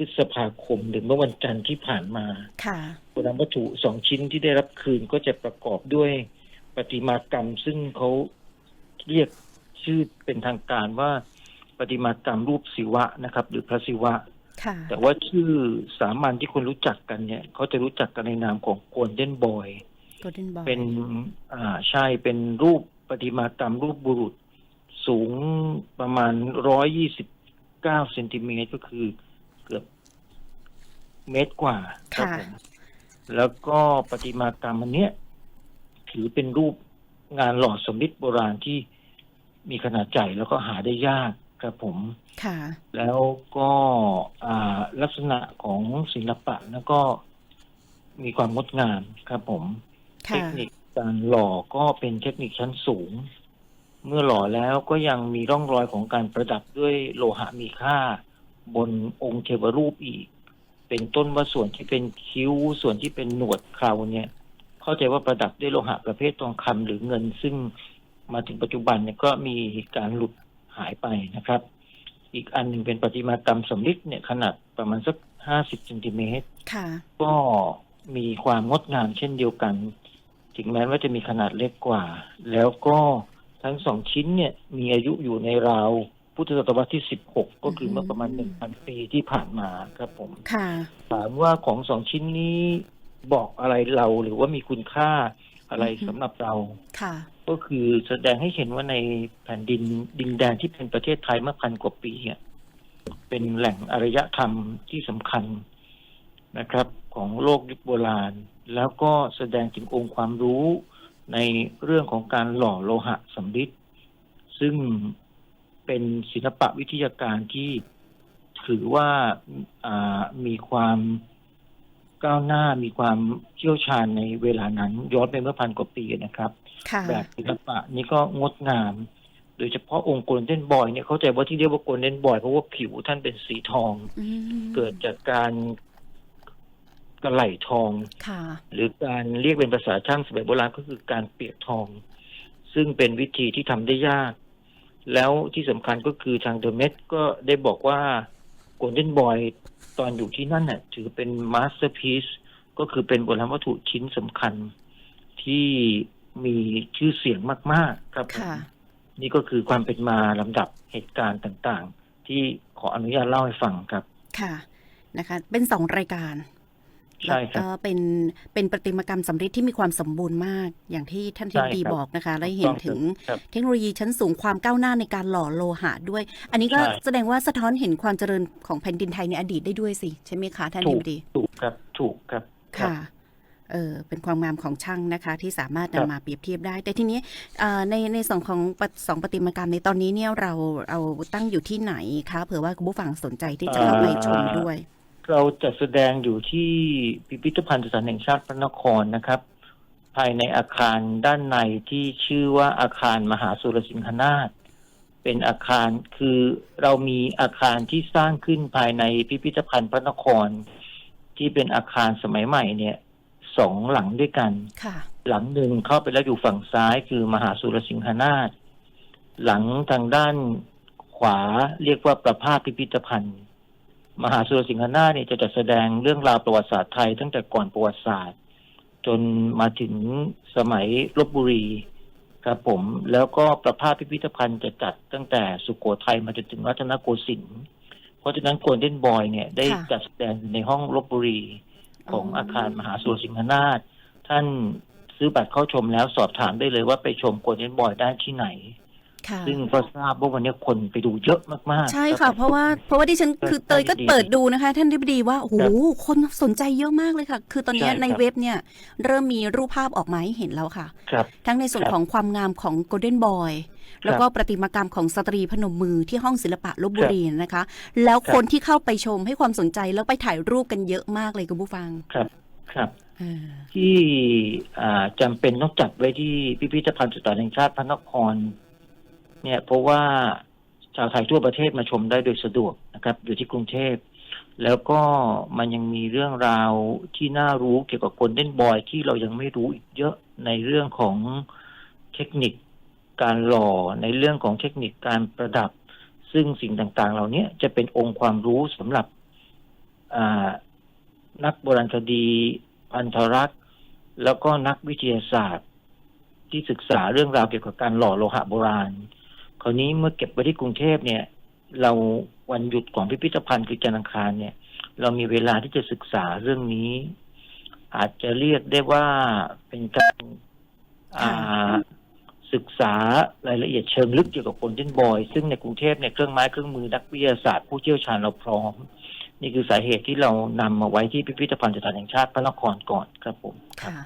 พฤษภาคมหรือเมื่อวันจันทร์ที่ผ่านมาค่ะโบราณวัตถุสองชิ้นที่ได้รับคืนก็จะประกอบด้วยประติมากรรม ซึ่งเขาเรียกชื่อเป็นทางการว่าประติมากรรมรูปศิวะนะครับ หรือพระศิวะค่ะแต่ว่าชื่อสามัญที่คนรู้จักกันเนี่ยเขาจะรู้จักกันในนามของโกลเด้นบอยโกลเด้นบอลเป็นอ่าใช่เป็นรูปประติมากรรมรูปบุรุษสูงประมาณร้อยยี่สิบเก้าเซนติเมตรก็คือ เกือบเมตรกว่าครับค่ะ ผมแล้วก็ประติมากรรมอันเนี้ยถือเป็นรูปงานหล่อสมริดโบราณที่มีขนาดใหญ่แล้วก็หาได้ยากครับผม ค่ะ แล้วก็อ่าลักษณะของศิลปะแล้วก็มีความงดงามครับผม เทค่ะ คนิคการหล่อก็เป็นเทคนิคชั้นสูง เมื่อหล่อแล้วก็ยังมีร่องรอยของการประดับด้วยโลหะมีค่า บนองค์เทวรูปอีก เป็นต้นว่าส่วนที่เป็นคิ้วส่วนที่เป็นหนวดเคราเนี่ย เข้าใจว่าประดับด้วยโลหะประเภททองคำหรือเงิน ซึ่งมาถึงปัจจุบันเนี่ยก็มีการหลุดหายไปนะครับ อีกอันหนึ่งเป็นประติมากรรมสำริดเนี่ยขนาดประมาณสักห้าสิบเซนติเมตรค่ะก็มีความงดงามเช่นเดียวกัน ถึงแม้ว่าจะมีขนาดเล็กกว่า แล้วก็ทั้งสองชิ้นเนี่ยมีอายุอยู่ในราว พุทธศตวรรษที่ 16 ก็คือเมื่อประมาณ 1,000 ปีที่ผ่านมาครับผมค่ะ ถามว่าของสองชิ้นนี้บอกอะไรเราหรือว่ามีคุณค่าอะไรอือฮึสำหรับเราค่ะ ก็คือแสดงให้เห็นว่าในแผ่นดินดินแดนที่เป็นประเทศไทยเมื่อพันกว่าปีเนี่ยเป็นแหล่งอารยธรรมที่สำคัญนะครับ ของโลกยุคโบราณ แล้วก็แสดงถึงองค์ความรู้ในเรื่องของการหล่อโลหะสำริดซึ่ง เป็นศิลปะวิทยาการที่ถือว่าอ่ามีความก้าวหน้ามีความเชี่ยวชาญในเวลานั้นย้อนไปเมื่อพันกว่าปีนะครับค่ะแบบศิลปะนี่ก็งดงาม โดยเฉพาะองค์โกลเด้นบอยเนี่ยเข้าใจว่าที่เรียกว่าโกลเด้นบอยเพราะว่าผิวท่านเป็นสีทองอืมเกิดจากการกระไหล่ทองค่ะหรือการเรียกเป็นภาษาช่างสมัยโบราณก็คือการเปียกทอง ซึ่งเป็นวิธีที่ทำได้ยาก แล้วที่สำคัญก็คือทางเดอะเมดก็ได้บอกว่าโกลเด้นบอยตอนอยู่ที่นั่นน่ะถือเป็นมาสเตอร์พีซก็คือเป็นโบราณวัตถุชิ้นสำคัญที่มีชื่อเสียงมาก ๆ ครับผมค่ะ นี่ก็คือความเป็นมาลำดับเหตุการณ์ต่างๆ ที่ขออนุญาตเล่าให้ฟังครับ ค่ะ นะคะ เป็นสองรายการ ใช่ครับแล้วก็เป็นเป็นประติมากรรมสำริดที่มีความสมบูรณ์มาก อย่างที่ท่านทิใช่บดีครับบอกนะคะ และเห็นถึงครับเทคโนโลยีชั้นสูงความก้าวหน้าในการหล่อโลหะด้วย อันนี้ก็ใช่แสดงว่าสะท้อนเห็นความเจริญของแผ่นดินไทยในอดีตได้ด้วยสิ ใช่ไหมคะท่านถูทิกบดีถูกครับ ถูกครับครับค่ะเออเป็นความงามของช่างนะคะที่สามารถครับนำมาเปรียบเทียบได้ แต่ทีนี้เอ่อในในส่วนของปะสองประติมากรรมในตอนนี้เนี่ยเราเราตั้งอยู่ที่ไหนคะเผื่อว่าคุณผู้ฟังสนใจที่จะเข้าไปชมด้วย เราจัดแสดงอยู่ที่พิพิธภัณฑ์สถานแห่งชาติพระนครนะครับ ภายในอาคารด้านในที่ชื่อว่าอาคารมหาสุรสิงหนาถเป็นอาคารคือเรามีอาคารที่สร้างขึ้นภายในพิพิธภัณฑ์พระนคร ที่เป็นอาคารสมัยใหม่เนี่ยสองหลังด้วยกันค่ะหลังหนึ่งเข้าไปแล้วอยู่ฝั่งซ้ายคือมหาสุรสิงหนาถหลังทางด้านขวาเรียกว่าประภาสพิพิธภัณฑ์ มหาสุรสิงหนาถเนี่ยจะจัดแสดงเรื่องราวประวัติศาสตร์ไทยตั้งแต่ก่อนประวัติศาสตร์ จนมาถึงสมัยลบบุรีครับผมแล้วก็ประภาสพิพิธภัณฑ์จะจัดตั้งแต่สุโขทัยมาจนถึงรัตนโกสินทร์เพราะฉะนั้นโกลเด้นบอยเนี่ยได้ค่ะจัดแสดงอยู่ในห้องลบบุรีของอาคารมหาสุรสิงหนาถท่านซื้อบัตรเข้าชมแล้วสอบถามได้เลยว่าไปชมโกลเด้นบอยได้ที่ไหนค่ะ ซึ่งก็ทราบว่าวันนี้คนไปดูเยอะมากๆ ใช่รัค่ะบเพราะว่าเพราะว่าดิฉันเปิดคือเตยก็ดีๆเปิดดูนะคะ ท่านทิบดีว่าโอ้โหครับคนสนใจเยอะมากเลยค่ะ คือตอนนี้ใช่ครับในเว็บเนี่ย เริ่มมีรูปภาพออกมาให้เห็นแล้วค่ะครับทั้งในส่วนครับของความงามของโกลเด้นบอยแล้วก็ประติมากรรมของสตรีพนมมือที่ห้องศิลปะลบบุรีนะคะ แล้วครับคนที่เข้าไปชมให้ความสนใจแล้วไปถ่ายรูปกันเยอะมากเลยคุณผู้ฟังครับครับเออที่อ่าจำเป็นต้องจัดไว้ที่พิพิธภัณฑ์สถานแห่งชาติพระนคร เนี่ยเพราะว่าชาวไทยทั่วประเทศมาชมได้โดยสะดวกนะครับ อยู่ที่กรุงเทพแล้วก็มันยังมีเรื่องราวที่น่ารู้เกี่ยวกับคนเล่นบอยที่เรายังไม่รู้อีกเยอะในเรื่องของเทคนิคการหล่อในเรื่องของเทคนิคการประดับ ซึ่งสิ่งต่างๆ เหล่านี้จะเป็นองค์ความรู้สำหรับนักโบราณคดีพันธรักษ์แล้วก็นักวิทยาศาสตร์ ที่ศึกษาเรื่องราวเกี่ยวกับการหล่อโลหะโบราณ คราวนี้เมื่อเก็บไว้ที่กรุงเทพเนี่ย เราวันหยุดของพิพิธภัณฑ์คือจันทร์อังคารเนี่ย เรามีเวลาที่จะศึกษาเรื่องนี้ อาจจะเรียกได้ว่าเป็นการศึกษารายละเอียดเชิงลึกเกี่ยวกับโกลเด้นบอยซึ่งในกรุงเทพเนี่ยเครื่องไม้เครื่องมือนักวิทยาศาสตร์ผู้เชี่ยวชาญเราพร้อม นี่คือสาเหตุที่เรานำมาไว้ที่พิพิธภัณฑ์สถานแห่งชาติพระนครก่อนครับผมค่ะ